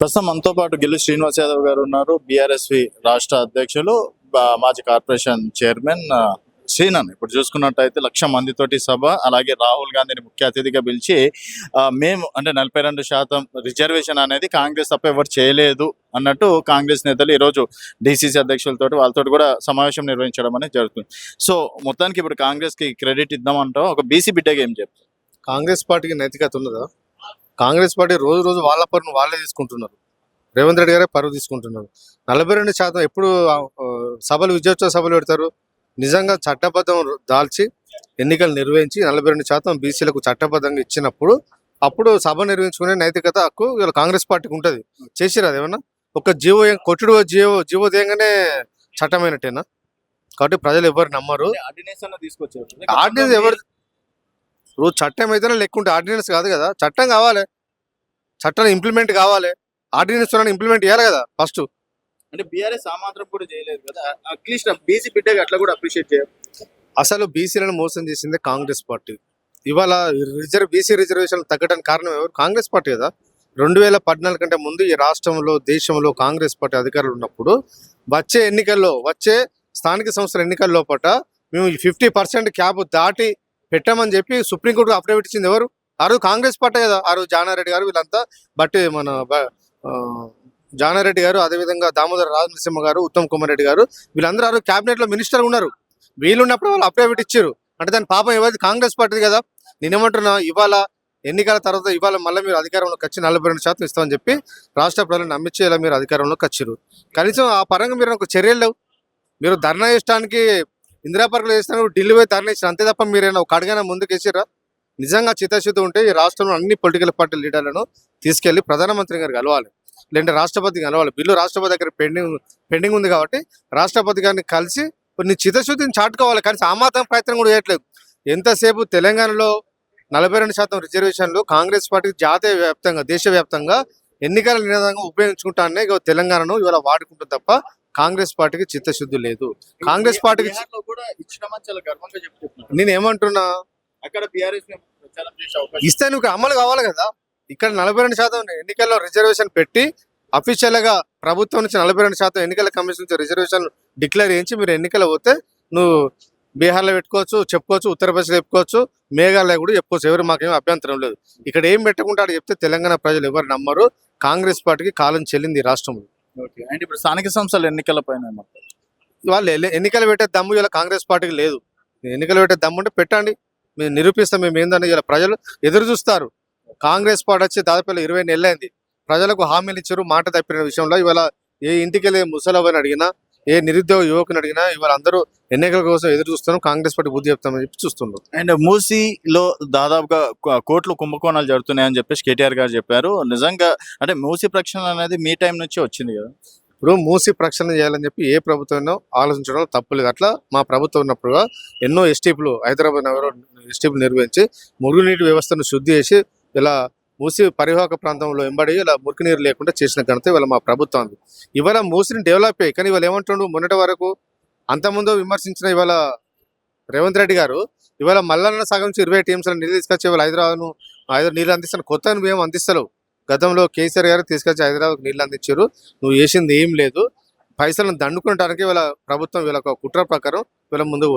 ప్రస్తుతం మనతో పాటు గిల్లు శ్రీనివాస్ యాదవ్ గారు ఉన్నారు. బీఆర్ఎస్వి రాష్ట్ర అధ్యక్షులు మాజీ కార్పొరేషన్ చైర్మన్ ఆ, శ్రీనన్ ఇప్పుడు చూసుకున్నట్టయితే లక్ష మందితోటి సభ అలాగే రాహుల్ గాంధీని ముఖ్య అతిథిగా పిలిచి మేము అంటే నలభై రెండు శాతం రిజర్వేషన్ అనేది కాంగ్రెస్ తప్ప ఎవరు చేయలేదు అన్నట్టు కాంగ్రెస్ నేతలు ఈరోజు డీసీసీ అధ్యక్షులతో వాళ్ళతో కూడా సమావేశం నిర్వహించడం అనేది జరుగుతుంది. సో మొత్తానికి ఇప్పుడు కాంగ్రెస్కి క్రెడిట్ ఇద్దామంటాం ఒక బీసీ బిడ్డగా ఏం చెప్తారు కాంగ్రెస్ పార్టీకి నైతికత ఉన్నదా? కాంగ్రెస్ పార్టీ రోజు రోజు వాళ్ళ పరును వాళ్ళే తీసుకుంటున్నారు. రేవంత్ రెడ్డి గారే పరువు తీసుకుంటున్నారు. నలభై రెండు శాతం ఎప్పుడు సభలు విజయోత్సవ సభలు పెడతారు? నిజంగా చట్టబద్ధం దాల్చి ఎన్నికలు నిర్వహించి నలభై రెండు శాతం బీసీలకు చట్టబద్ధంగా ఇచ్చినప్పుడు అప్పుడు సభ నిర్వహించుకునే నైతికత హక్కు కాంగ్రెస్ పార్టీకి ఉంటుంది. చేసిరా ఏమన్నా? ఒక జీవో ఏం- కొట్టుడు జీవో జీవో దేయంగానే చట్టమైనట్టేనా? కాబట్టి ప్రజలు ఎవరు నమ్మరు. ఆర్డినెన్స్ అన్న తీసుకొచ్చారు. ఆర్డినెన్స్ ఎవరు ఇప్పుడు చట్టం అయితేనే లెక్క ఉంటే ఆర్డినెన్స్ కాదు కదా. చట్టం కావాలి. చట్టం ఇంప్లిమెంట్ కావాలి. ఆర్డినెన్స్ ఇంప్లిమెంట్ చేయాలి కదా ఫస్ట్. అంటే బీఆర్ఎస్ ఆ మాత్రం కూడా చేయలేదు కదా. అట్లీస్ట్ బీసీ బిడ్డగా అట్లా కూడా అప్రిషియేట్ చేయాలి. అసలు బీసీలను మోసం చేసింది కాంగ్రెస్ పార్టీ. ఇవాళ రిజర్వ్ బీసీ రిజర్వేషన్ తగ్గడానికి కారణం ఎవరు? కాంగ్రెస్ పార్టీ కదా. రెండు వేల పద్నాలుగు కంటే ముందు ఈ రాష్ట్రంలో దేశంలో కాంగ్రెస్ పార్టీ అధికారులు ఉన్నప్పుడు వచ్చే ఎన్నికల్లో వచ్చే స్థానిక సంస్థల ఎన్నికల లోపల మేము ఫిఫ్టీ పర్సెంట్ క్యాబ్ దాటి పెట్టామని చెప్పి సుప్రీంకోర్టు అఫిడవిట్ ఇచ్చింది ఎవరు? ఆ రోజు కాంగ్రెస్ పార్టీ కదా ఆ రోజు జానారెడ్డి గారు వీళ్ళంతా. బట్టి మన బ- జానారెడ్డి గారు అదేవిధంగా దామోదర రాజ నరసింహ గారు ఉత్తమ్ కుమార్ రెడ్డి గారు వీళ్ళందరూ ఆ రోజు లో మినిస్టర్ ఉన్నారు. వీళ్ళున్నప్పుడు వాళ్ళు అఫిడవిట్ ఇచ్చారు. అంటే దాని పాపం ఎవరిది? కాంగ్రెస్ పార్టీ కదా. నేనేమంటున్నా ఇవాళ ఎన్నికల తర్వాత ఇవాళ మళ్ళీ మీరు అధికారంలోకి వచ్చి నలభై రెండు శాతం ఇస్తామని చెప్పి రాష్ట్ర ప్రజలను నమ్మించేలా మీరు అధికారంలోకి వచ్చారు కనీసం ఆ పరంగా మీరు ఒక చర్యలు లేవు. మీరు ధర్నా చేసడానికి ఇందిరా పార్కులు చేస్తున్నారు ఢిల్లీ పోయి ధర్నా అంతే తప్ప మీరైనా ఒక అడుగైనా ముందుకు వేసిరా నిజంగా చిత్తశుద్ధి ఉంటే ఈ రాష్ట్రంలో అన్ని పొలిటికల్ పార్టీ లీడర్లను తీసుకెళ్ళి ప్రధానమంత్రి గారు కలవాలి. లేదంటే రాష్ట్రపతి కలవాలి. బిల్లు రాష్ట్రపతి దగ్గర పెండింగ్ పెండింగ్ ఉంది కాబట్టి రాష్ట్రపతి గారిని కలిసి కొన్ని చిత్తశుద్ధిని చాటుకోవాలి. కానీ ఆ మాత్రం ప్రయత్నం కూడా చేయట్లేదు. ఎంతసేపు తెలంగాణలో నలభై రెండు శాతం రిజర్వేషన్లు కాంగ్రెస్ పార్టీ జాతీయ వ్యాప్తంగా దేశవ్యాప్తంగా ఎన్నికల నినాదంగా ఉపయోగించుకుంటానే ఇక తెలంగాణను ఇవాళ వాడుకుంటుంది తప్ప కాంగ్రెస్ పార్టీకి చిత్తశుద్ధి లేదు. కాంగ్రెస్ పార్టీకి బీహార్లో కూడా ఇచ్చినామని చాలా గర్వంగా చెప్తున్నారు నేను ఏమంటున్నా అక్కడ బీఆర్ఎస్ ఇస్తే నువ్వు అమలు కావాలి కదా. ఇక్కడ నలభై రెండు శాతం ఎన్నికల్లో రిజర్వేషన్ పెట్టి అఫీషియల్గా ప్రభుత్వం నుంచి నలభై రెండు శాతం ఎన్నికల కమిషన్ నుంచి రిజర్వేషన్ డిక్లేర్ చేయించి మీరు ఎన్నికలు పోతే నువ్వు బీహార్లో పెట్టుకోవచ్చు చెప్పుకోవచ్చు ఉత్తరప్రదేశ్లో చెప్పుకోవచ్చు మేఘాలయ కూడా చెప్పుకోవచ్చు. ఎవరు మాకేం అభ్యంతరం లేదు. ఇక్కడ ఏం పెట్టకుండా ఆడ చెప్తే తెలంగాణ ప్రజలు ఎవరు నమ్మరు. కాంగ్రెస్ పార్టీకి కాలం చెల్లింది రాష్ట్రంలో. ఓకే. అండ్ ఇప్పుడు స్థానిక సంస్థల ఎన్నికల పైన వాళ్ళు ఎన్నికలు పెట్టే దమ్ము ఇలా కాంగ్రెస్ పార్టీకి లేదు. ఎన్నికలు పెట్టే దమ్ము ఉంటే పెట్టండి. మేము నిరూపిస్తాం మేము ఏందని ఇలా ప్రజలు ఎదురు చూస్తారు. కాంగ్రెస్ పార్టీ వచ్చి దాదాపు ఇరవై నెలలైంది. ప్రజలకు హామీలు ఇచ్చారు మాట తప్పిన విషయంలో ఇవాళ ఏ ఇంటికి వెళ్ళే ముసలవని అడిగినా ఏ నిరుద్యోగ యువకుని అడిగినా ఇవాళ అందరూ ఎన్నికల కోసం ఎదురు చూస్తున్నాం కాంగ్రెస్ పార్టీ బుద్ధి చెప్తామని చెప్పి చూస్తున్నారు అండ్ మూసీలో దాదాపుగా కోట్లు కుంభకోణాలు జరుగుతున్నాయని చెప్పేసి కేటీఆర్ గారు చెప్పారు. నిజంగా అంటే మూసీ ప్రక్షాళన అనేది మీ టైం నుంచి వచ్చింది కదా? ఇప్పుడు మూసి ప్రక్షాళన చేయాలని చెప్పి ఏ ప్రభుత్వం ఆలోచించడం తప్పులేదు అట్లా మా ప్రభుత్వం ఉన్నప్పుడు ఎన్నో ఎస్టీపులు హైదరాబాద్ నగరం ఎస్టీపులు నిర్వహించి మురుగునీటి వ్యవస్థను శుద్ధి చేసి ఇలా మూసి పరివాహక ప్రాంతంలో వెంబడి ఇలా మురికి నీరు లేకుండా చేసిన ఘనత ఇవాళ మా ప్రభుత్వం ఇవాళ మూసిని డెవలప్ అయ్యి కానీ ఇవాళ ఏమంటుండు? మొన్నటి వరకు అంతకుముందు విమర్శించిన ఇవాళ రేవంత్ రెడ్డి గారు ఇవాళ మల్లన్న సగం నుంచి ఇరవై టీమ్స్ నీళ్ళు తీసుకొచ్చి ఇవాళ హైదరాబాద్ను హైదరాబాద్ నీళ్ళు అందిస్తాను కొత్త మేము అందిస్తలేవు గతంలో కేసీఆర్ గారు తీసుకొచ్చి హైదరాబాద్ నీళ్ళు అందించారు. నువ్వు చేసింది ఏం లేదు. పైసలను దండుకోవడానికి ఇవాళ ప్రభుత్వం వీళ్ళ కుట్ర ప్రకారం వీళ్ళ ముందుకు పోతుంది.